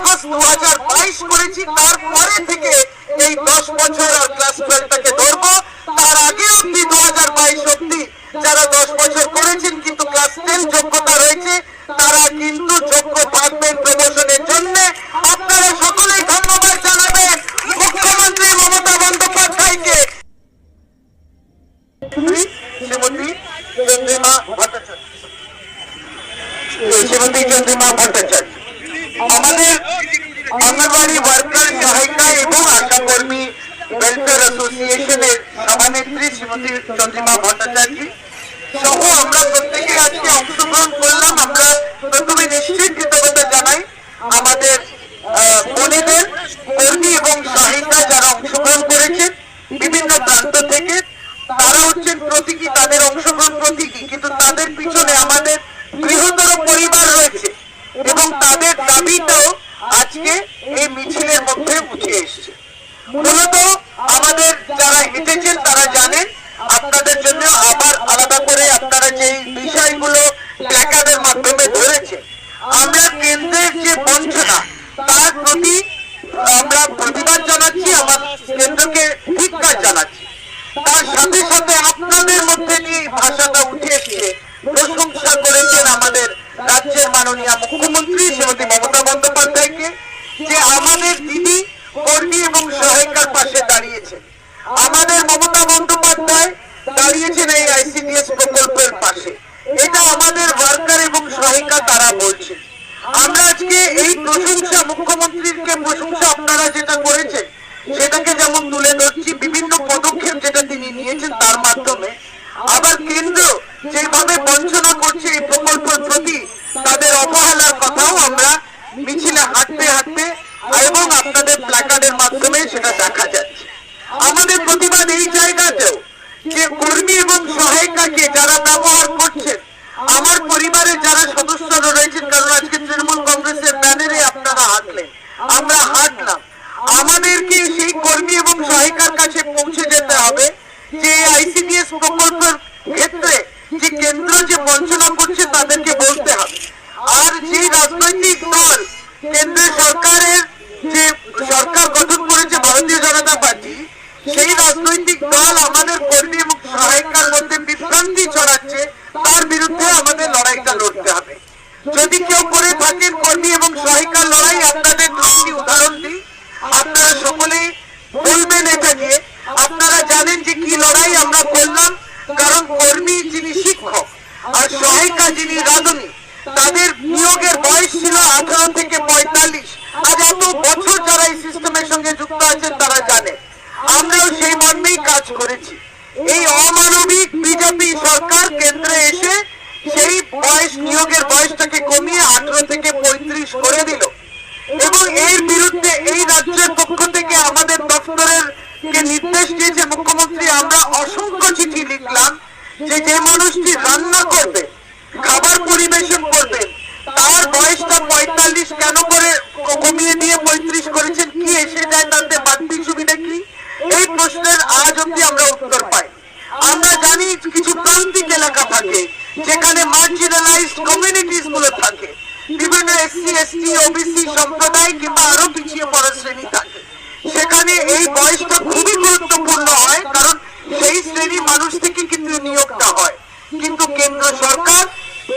August দু হাজার বাইশ করেছি, তারপরে থেকে এই দশ বছর আর ক্লাস টুয়েলভটাকে ধরবো। তার আগে অব্দি দু হাজার বাইশ অব্দি যারা দশ বছর করেছেন, কিন্তু ক্লাস টেন যোগ্যতা রয়েছে, তারা কিন্তু যোগ্য থাকবেন প্রমোশনের জন্য আপনারা সকলেই ধন্যবাদ জানাবেন মুখ্যমন্ত্রী মমতা বন্দ্যোপাধ্যায়কে শ্রীমতী চন্দ্রিমা ভট্টাচার্য শ্রীমতী চন্দ্রিমা ভট্টাচার্য আমাদের অঙ্গনবাড়ি ওয়ার্কার সহায়িকা এবং আশাকর্মী ওয়েলফেয়ার অ্যাসোসিয়েশনের সভানেত্রী শ্রীমতী চন্দ্রিমা ভট্টাচার্য সহ আমরা প্রত্যেকে আজকে অংশগ্রহণ করলাম। আমরা প্রথমে নিশ্চিত কৃতজ্ঞতা জানাই আমাদের বোনেদের, কর্মী এবং সহায়িকা যারা অংশগ্রহণ করেছেন বিভিন্ন প্রান্ত থেকে। তারা হচ্ছেন প্রতীকী, তাদের অংশগ্রহণ প্রতীকী, কিন্তু তাদের পিছনে আমাদের বৃহত্তর পরিবার রয়েছে এবং তাদের দাবিটাও আজকে এই মিছিলের মধ্যে উঠে এসেছে। মূলত আমাদের যারা হেঁটেছেন, তারা জানেন আপনাদের জন্য আবার আলাদা করে আপনারা যে বিষয়গুলো প্ল্যাকার্ডের মাধ্যমে ধরেছেন আমরা কেন্দ্রের যে বঞ্চনা, তার প্রতি আমরা প্রতিবাদ জানাচ্ছি, আমার কেন্দ্রকে ধিক্কার জানাচ্ছি। তার সাথে সাথে আপনাদের মধ্যে দিয়ে ভাষাটা উঠে এসছে। প্রশংসা করেছেন আমাদের রাজ্যের মাননীয় মুখ্যমন্ত্রী শ্রীমতী মমতা বন্দ্যোপাধ্যায়কে, যে আমাদের দিদি, কর্মী এবং সহায়িকার পাশে দাঁড়িয়েছেন আমাদের মমতা বন্দ্যোপাধ্যায় দাঁড়িয়েছেন এই আইসিডিএস প্রকল্পের পাশে। এটা আমাদের ওয়ার্কার এবং সহায়িকা তারা বলছেন। আমরা আজকে এই প্রশংসা মুখ্যমন্ত্রীকে প্রশংসা আপনারা যেটা করেছেন, সেটাকে যেমন তুলে ধরছি, বিভিন্ন পদক্ষেপ যেটা তিনি নিয়েছেন তার মাধ্যমে, আবার কেন্দ্র যেভাবে বঞ্চনা করছে এই প্রকল্পের প্রতি, তাদের অবহেলার কথাও আমরা মিছিলে হাঁটতে হাঁটতে এবং আপনাদের প্ল্যাকার্ডের মাধ্যমে সেটা দেখা যাচ্ছে। আমাদের প্রতিবাদ এই জায়গাতেও যে কর্মী এবং সহায়িকাকে যারা ব্যবহার করছেন আমার পরিবারের যারা সদস্যরা রয়েছেন কারণ আজকে তৃণমূল কংগ্রেসের ব্যানারে আপনারা হাঁটলেন আমরা হাঁটলাম আমাদেরকে সেই কর্মী এবং সহায়িকার কাছে পৌঁছে যেতে হবে। যে আইসিডিএস প্রকল্পের ক্ষেত্রে যে কেন্দ্র যে বঞ্চনা করছে তাদেরকে বলতে হবে। আর যে রাজনৈতিক দল কেন্দ্র সরকারের যে সরকার গঠন করেছে ভারতীয় জনতা পার্টি, সেই রাজনৈতিক দল আমাদের কর্মী এবং সহায়িকার মধ্যে বিভ্রান্তি ছড়াচ্ছে, তার বিরুদ্ধে আমাদের লড়াইটা লড়তে হবে। যদি কেউ করে থাকেন কর্মী এবং সহায়িকার লড়াই, আপনাদের দুটি উদাহরণ দিই আপনারা সকলেই বলবেন এটাকে আপনারা জানেন যে কি লড়াই আমরা করলাম কারণ কর্মী যিনি শিক্ষক আর সহায়িকা যিনি রাঁধুনি তাদের নিয়োগের বয়স ছিল আঠারো থেকে পঁয়তাল্লিশ আজ এত বছর যারা এই সিস্টেমের সঙ্গে যুক্ত আছেন তারা জানে। আমরাও সেই মর্মেই কাজ করেছি। এই অমানবিক বিজেপি সরকার কেন্দ্রে এসে সেই বয়স, নিয়োগের বয়সটাকে কমিয়ে আঠারো থেকে পঁয়ত্রিশ করে দিল। এবং এর বিরুদ্ধে এই রাজ্যের পক্ষ থেকে আমাদের দপ্তরের কে নির্দেশ দিয়েছে মুখ্যমন্ত্রী, আমরা অসংখ্য চিঠি লিখলাম যে যে মানুষটি রান্না করবে, খাবার পরিবেশন করবে, তার বয়সটা পঁয়তাল্লিশ কেন করে কমিয়ে দিয়ে পঁয়ত্রিশ করেছেন কি? এসে যায় তাতে বাড়তি সুবিধা কি? এই প্রশ্নের আজ অব্দি আমরা উত্তর পাই। আমরা জানি কিছু প্রান্তিক এলাকা থাকে, যেখানে মার্জিনালাইজড কমিউনিটিসগুলো থাকে। বিভিন্ন এসসি, এসটি, ওবিসি সম্প্রদায় কিংবা আরও পিছিয়ে পড়া শ্রেণি থাকে। সেখানে এই বয়সটা খুবই গুরুত্বপূর্ণ হয়, কারণ সেই শ্রেণির মানুষ থেকে কিন্তু নিয়োগটা হয়। কিন্তু কেন্দ্র সরকার,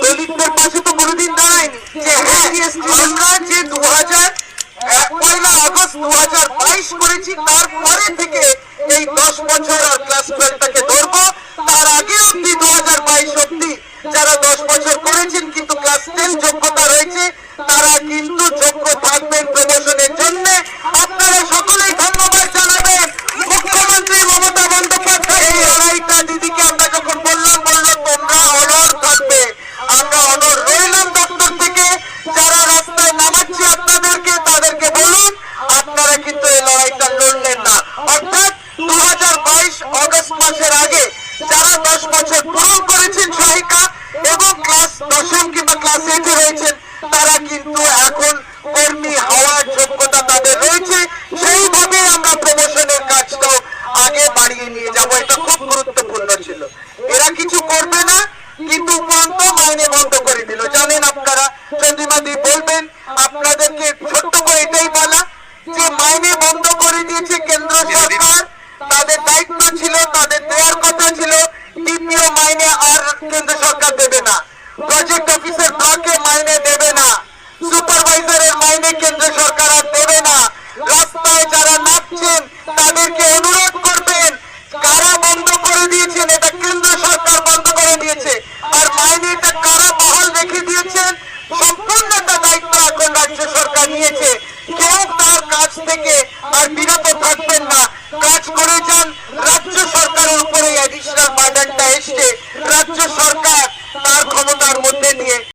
দলিতদের পাশে তো কোনোদিন দাঁড়ায়নি যে হ্যাঁ আমরা যে দু হাজার পয়লা আগস্ট দু হাজার বাইশ করেছি, তারপরে থেকে এই দশ বছর ক্লাস টুয়েলভটাকে ধরবো তার আগে অব্দি দু হাজার বাইশ অব্দি যারা দশ বছর করেছেন কিন্তু ক্লাস টেন যোগ্যতা রয়েছে তারা কিন্তু যোগ্য থাকবেন প্রমোশনের জন্য আপনারা সকলেই ধন্যবাদ জানাবেন মুখ্যমন্ত্রী মমতা বন্দ্যোপাধ্যায় এই লড়াইটা দিদিকে আমরা যখন বললাম বলল তোমরা অনর থাকবে আমরা অনর রইলাম দপ্তর থেকে যারা রাস্তায় নামাচ্ছে আপনাদেরকে তাদেরকে বলুন আপনারা কিন্তু এই লড়াইটা লড়লেন না অর্থাৎ দু হাজার বাইশ অগস্ট মাসের আগে দশ বছর পূরণ করেছেন সহায়িকা এবং ক্লাস দশম কিংবা ক্লাস এইটে রয়েছেন তারা কিন্তু এখন কর্মী হওয়ার যোগ্যতা তাদের রয়েছে সেইভাবে আমরা প্রমোশনের কাজটাও আগে বাড়িয়ে নিয়ে যাব এটা খুব গুরুত্বপূর্ণ ছিল এরা কিছু করবে না কিন্তু উপরন্ত মাইনে বন্ধ করে দিল জানেন আপনারা চন্দ্রিমাদি বলবেন আপনাদেরকে ছোট্ট করে এটাই বলা যে মাইনে বন্ধ করে দিয়েছে কেন্দ্র সরকার তাদের দায়িত্ব ছিল তাদের দেওয়ার কথা ছিল ডিপিও মাইনে আর কেন্দ্র সরকার দেবে না। প্রজেক্ট অফিসার ব্লকে মাইনে দেবে না। সুপারভাইজারের মাইনে কেন্দ্র সরকার আর দেবে না। রাস্তায় যারা নাচছেন তাদেরকে অনুরোধ করবেন, কারা বন্ধ করে দিয়েছেন, এটা কেন্দ্র সরকার বন্ধ করে দিয়েছে। আর মাইনেটা কারা বহাল রেখে দিয়েছেন, সম্পূর্ণ একটা দায়িত্ব এখন রাজ্য সরকার নিয়েছে। কেউ তার কাছ থেকে